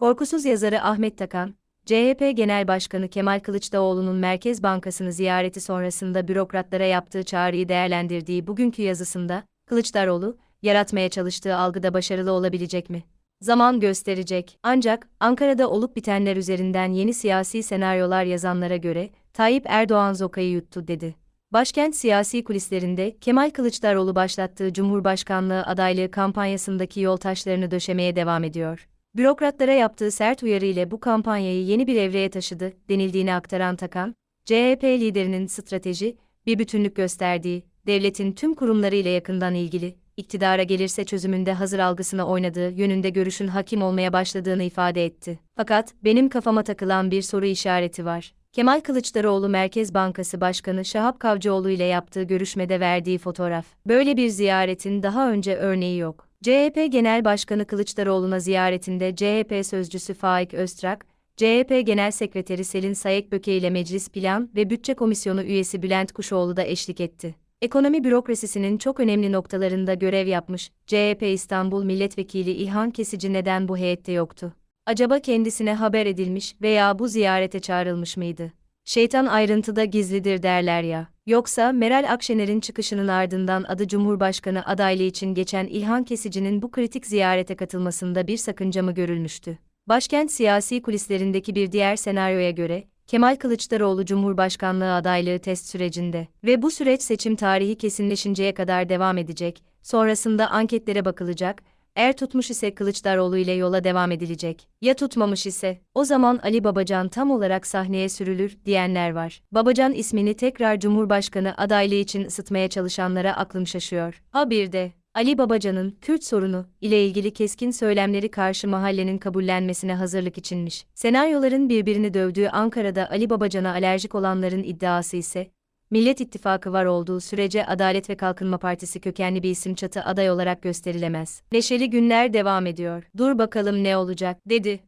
Korkusuz yazarı Ahmet Takan, CHP Genel Başkanı Kemal Kılıçdaroğlu'nun Merkez Bankası'nı ziyareti sonrasında bürokratlara yaptığı çağrıyı değerlendirdiği bugünkü yazısında, Kılıçdaroğlu, yaratmaya çalıştığı algıda başarılı olabilecek mi? Zaman gösterecek. Ancak Ankara'da olup bitenler üzerinden yeni siyasi senaryolar yazanlara göre Tayyip Erdoğan zokayı yuttu dedi. Başkent siyasi kulislerinde Kemal Kılıçdaroğlu başlattığı Cumhurbaşkanlığı adaylığı kampanyasındaki yol taşlarını döşemeye devam ediyor. Bürokratlara yaptığı sert uyarı ile bu kampanyayı yeni bir evreye taşıdı denildiğini aktaran Takan, CHP liderinin strateji, bir bütünlük gösterdiği, devletin tüm kurumları ile yakından ilgili, iktidara gelirse çözümünde hazır algısına oynadığı yönünde görüşün hakim olmaya başladığını ifade etti. Fakat benim kafama takılan bir soru işareti var. Kemal Kılıçdaroğlu Merkez Bankası Başkanı Şahap Kavcıoğlu ile yaptığı görüşmede verdiği fotoğraf. Böyle bir ziyaretin daha önce örneği yok. CHP Genel Başkanı Kılıçdaroğlu'na ziyaretinde CHP sözcüsü Faik Öztrak, CHP Genel Sekreteri Selin Sayekböke ile Meclis Plan ve Bütçe Komisyonu üyesi Bülent Kuşoğlu da eşlik etti. Ekonomi bürokrasisinin çok önemli noktalarında görev yapmış, CHP İstanbul Milletvekili İlhan Kesici neden bu heyette yoktu? Acaba kendisine haber edilmiş veya bu ziyarete çağrılmış mıydı? Şeytan ayrıntıda gizlidir derler ya. Yoksa Meral Akşener'in çıkışının ardından adı Cumhurbaşkanı adaylığı için geçen İlhan Kesici'nin bu kritik ziyarete katılmasında bir sakınca mı görülmüştü? Başkent siyasi kulislerindeki bir diğer senaryoya göre, Kemal Kılıçdaroğlu Cumhurbaşkanlığı adaylığı test sürecinde ve bu süreç seçim tarihi kesinleşinceye kadar devam edecek, sonrasında anketlere bakılacak, eğer tutmuş ise Kılıçdaroğlu ile yola devam edilecek. Ya tutmamış ise, o zaman Ali Babacan tam olarak sahneye sürülür, diyenler var. Babacan ismini tekrar Cumhurbaşkanı adaylığı için ısıtmaya çalışanlara aklım şaşıyor. Ha bir de, Ali Babacan'ın Kürt sorunu ile ilgili keskin söylemleri karşı mahallenin kabullenmesine hazırlık içinmiş. Senaryoların birbirini dövdüğü Ankara'da Ali Babacan'a alerjik olanların iddiası ise, Millet İttifakı var olduğu sürece Adalet ve Kalkınma Partisi kökenli bir isim çatı aday olarak gösterilemez. Neşeli günler devam ediyor. Dur bakalım ne olacak, dedi.